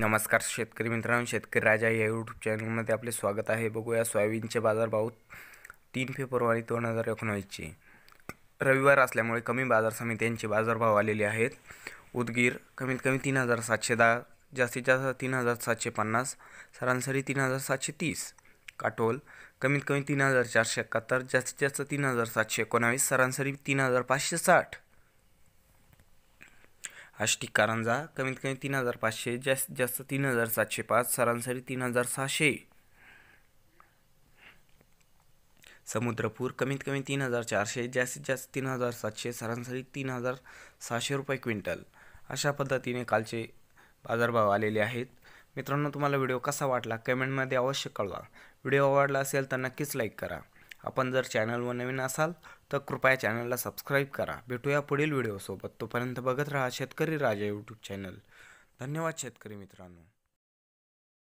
नमस्कार शेतकरी मित्रांनो शेतकरी राजा या यूट्यूब चॅनलमध्ये आपले स्वागत आहे. बघूया सोयाबीनचे बाजारभाव तीन फेब्रुवारी दोन हजार एकोणावीसचे. रविवार असल्यामुळे कमी बाजार समित्यांचे बाजारभाव आलेले आहेत. उदगीर कमीत कमी तीन हजार सातशे दहा जास्तीत जास्त तीन हजार सातशे पन्नास सरासरी तीन हजार सातशे तीस. काटोल कमीत कमी तीन हजार चारशे एकाहत्तर जास्तीत जास्त तीन हजार सातशे एकोणावीस सरासरी तीन हजार पाचशे साठ. आष्टी कारंजा कमीत कमी तीन हजार पाचशे जास्तीत जास्त तीन हजार सातशे पाच सरासरी तीन हजार सहाशे. समुद्रपूर कमीत कमी तीन हजार चारशे जास्तीत जास्त तीन हजार सातशे सरासरी तीन हजार सहाशे रुपये क्विंटल. अशा पद्धतीने कालचे बाजारभाव आलेले आहेत. मित्रांनो तुम्हाला व्हिडिओ कसा वाटला कमेंटमध्ये अवश्य कळवा. व्हिडिओ आवडला असेल तर नक्कीच लाईक करा. आपण जर चॅनलवर नवीन असाल तर कृपया चॅनलला सबस्क्राईब करा. भेटूया पुढील व्हिडिओसोबत. तोपर्यंत बघत राहा शेतकरी राजा यूट्यूब चॅनल धन्यवाद शेतकरी मित्रांनो.